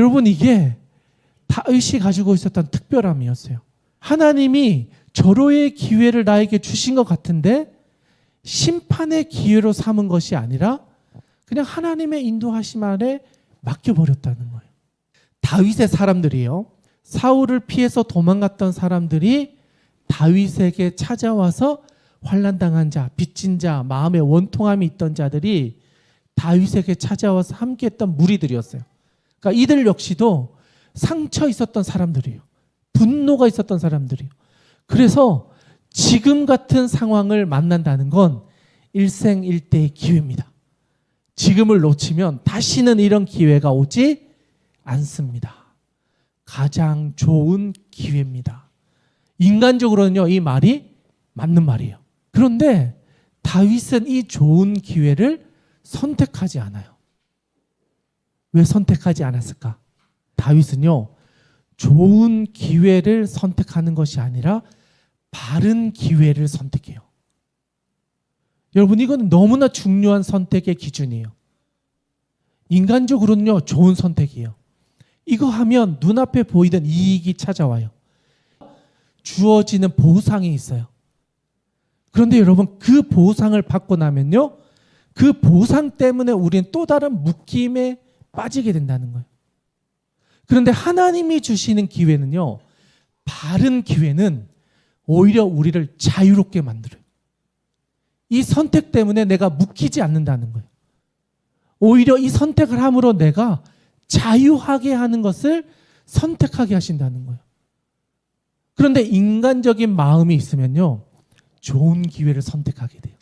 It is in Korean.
여러분 이게 다윗이 가지고 있었던 특별함이었어요. 하나님이 절호의 기회를 나에게 주신 것 같은데 심판의 기회로 삼은 것이 아니라 그냥 하나님의 인도하심 아래 맡겨버렸다는 거예요. 다윗의 사람들이요. 사울을 피해서 도망갔던 사람들이 다윗에게 찾아와서 환난당한 자, 빚진 자, 마음에 원통함이 있던 자들이 다윗에게 찾아와서 함께했던 무리들이었어요. 그러니까 이들 역시도 상처 있었던 사람들이에요. 분노가 있었던 사람들이에요. 그래서 지금 같은 상황을 만난다는 건 일생일대의 기회입니다. 지금을 놓치면 다시는 이런 기회가 오지 않습니다. 가장 좋은 기회입니다. 인간적으로는요, 이 말이 맞는 말이에요. 그런데 다윗은 이 좋은 기회를 선택하지 않아요. 왜 선택하지 않았을까? 다윗은요, 좋은 기회를 선택하는 것이 아니라 바른 기회를 선택해요. 여러분, 이건 너무나 중요한 선택의 기준이에요. 인간적으로는요, 좋은 선택이에요. 이거 하면 눈앞에 보이던 이익이 찾아와요. 주어지는 보상이 있어요. 그런데 여러분, 그 보상을 받고 나면요, 그 보상 때문에 우리는 또 다른 묶임에 빠지게 된다는 거예요. 그런데 하나님이 주시는 기회는요, 바른 기회는 오히려 우리를 자유롭게 만들어요. 이 선택 때문에 내가 묶이지 않는다는 거예요. 오히려 이 선택을 함으로 내가 자유하게 하는 것을 선택하게 하신다는 거예요. 그런데 인간적인 마음이 있으면요, 좋은 기회를 선택하게 돼요.